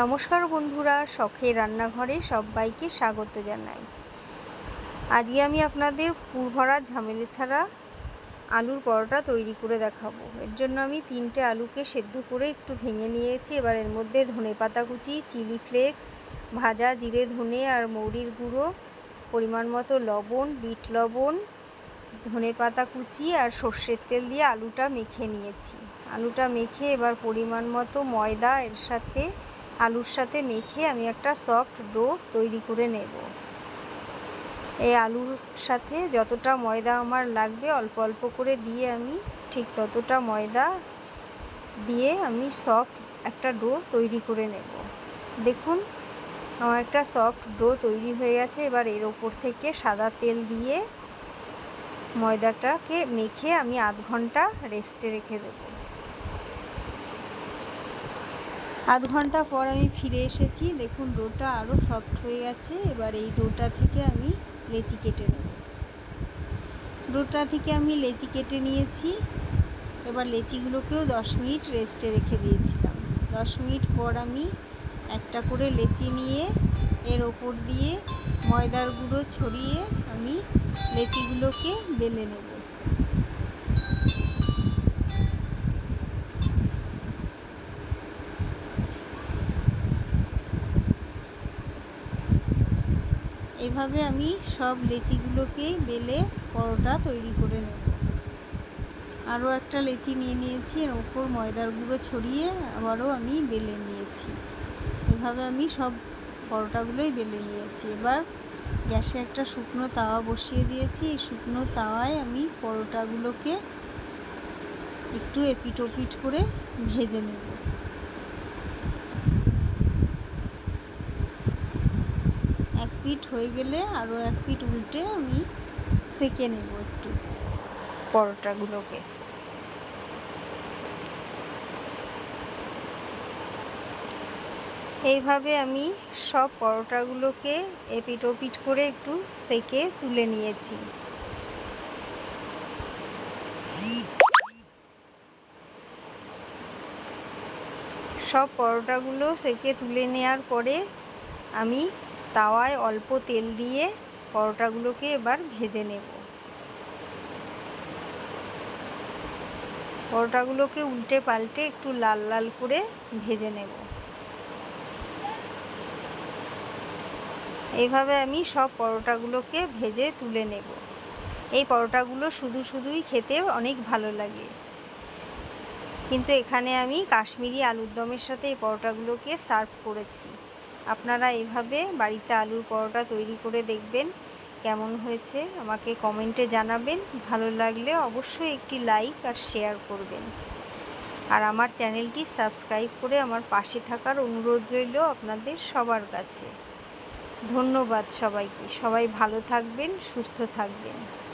নমস্কার বন্ধুরা, শখের রান্নাঘরে সবাইকে স্বাগত জানাই। আজকে আমি আপনাদের পুরভরা ঝামেলে ছাড়া আলুর পরোটা তৈরি করে দেখাবো। এর জন্য আমি তিনটে আলুকে সেদ্ধ করে একটু ভেঙে নিয়েছি। এবার এর মধ্যে ধনে পাতা কুচি, চিলি ফ্লেক্স, ভাজা জিরে, ধনে আর মৌরির গুঁড়ো, পরিমাণ মতো লবণ, বিট লবণ, ধনে পাতা কুচি আর সর্ষের তেল দিয়ে আলুটা মেখে নিয়েছি। আলুটা মেখে এবার পরিমাণ মতো ময়দা এর সাথে আলুর সাথে মেখে আমি একটা সফট ডো তৈরি করে নেব। এই আলুর সাথে যতটা ময়দা আমার লাগবে, অল্প অল্প করে দিয়ে আমি ঠিক ততটা ময়দা দিয়ে আমি সফট একটা ডো তৈরি করে নেব। দেখুন, আমার একটা সফট ডো তৈরি হয়ে গেছে। এবার এর ওপর থেকে সাদা তেল দিয়ে ময়দাটাকে মেখে আমি আধ ঘণ্টা রেস্টে রেখে দেবো। আধ ঘণ্টা পর আমি ফিরে এসেছি। দেখুন, ডোটা আরও সফট হয়ে গেছে। এবার এই ডোটা থেকে আমি লেচি কেটে নেব। ডোটা থেকে আমি লেচি কেটে নিয়েছি। এবার লেচিগুলোকেও দশ মিনিট রেস্টে রেখে দিয়েছিলাম। দশ মিনিট পর আমি একটা করে লেচি নিয়ে এর ওপর দিয়ে ময়দার গুঁড়ো ছড়িয়ে আমি লেচিগুলোকে বেলে নেব। এভাবে আমি সব লেচিগুলোকে বেলে পরোটা তৈরি করে নেব। আরও একটা লেচি নিয়ে নিয়েছি, এর ওপর ময়দার গুঁড়ো ছড়িয়ে আবারও আমি বেলে নিয়েছি। এভাবে আমি সব পরোটাগুলোই বেলে নিয়েছি। এবার গ্যাসে একটা শুকনো তাওয়া বসিয়ে দিয়েছি। এই শুকনো তাওয়ায় আমি পরোটাগুলোকে একটু এপিট ওপিট করে ভেজে নেব এক পিঠ হয়ে গেলে আরও এক পিঠ উল্টে আমি সেকে নেব একটু পরোটাগুলোকে। এইভাবে আমি সব পরোটাগুলোকে এপিট ওপিট করে একটু সেকে তুলে নিয়েছি। সব পরোটাগুলো সেকে তুলে নেওয়ার পরে আমি তাওয়ায় অল্প তেল দিয়ে পরোটাগুলোকে এবার ভেজে নেব। পরোটাগুলোকে উল্টে পাল্টে একটু লাল লাল করে ভেজে নেব। এইভাবে আমি সব পরোটাগুলোকে ভেজে তুলে নেব। এই পরোটাগুলো শুধু শুধুই খেতে অনেক ভালো লাগে। কিন্তু এখানে আমি কাশ্মীরি আলুর দমের সাথে এই পরোটাগুলোকে সার্ভ করেছি। আপনারা এইভাবে বাড়িতে আলুর পরোটা তৈরি করে দেখবেন কেমন হয়েছে, আমাকে কমেন্টে জানাবেন। ভালো লাগলে অবশ্যই একটি লাইক আর শেয়ার করবেন। আর আমার চ্যানেলটি সাবস্ক্রাইব করে আমার পাশে থাকার অনুরোধ রইল আপনাদের সবার কাছে। ধন্যবাদ সবাইকে। সবাই ভালো থাকবেন, সুস্থ থাকবেন।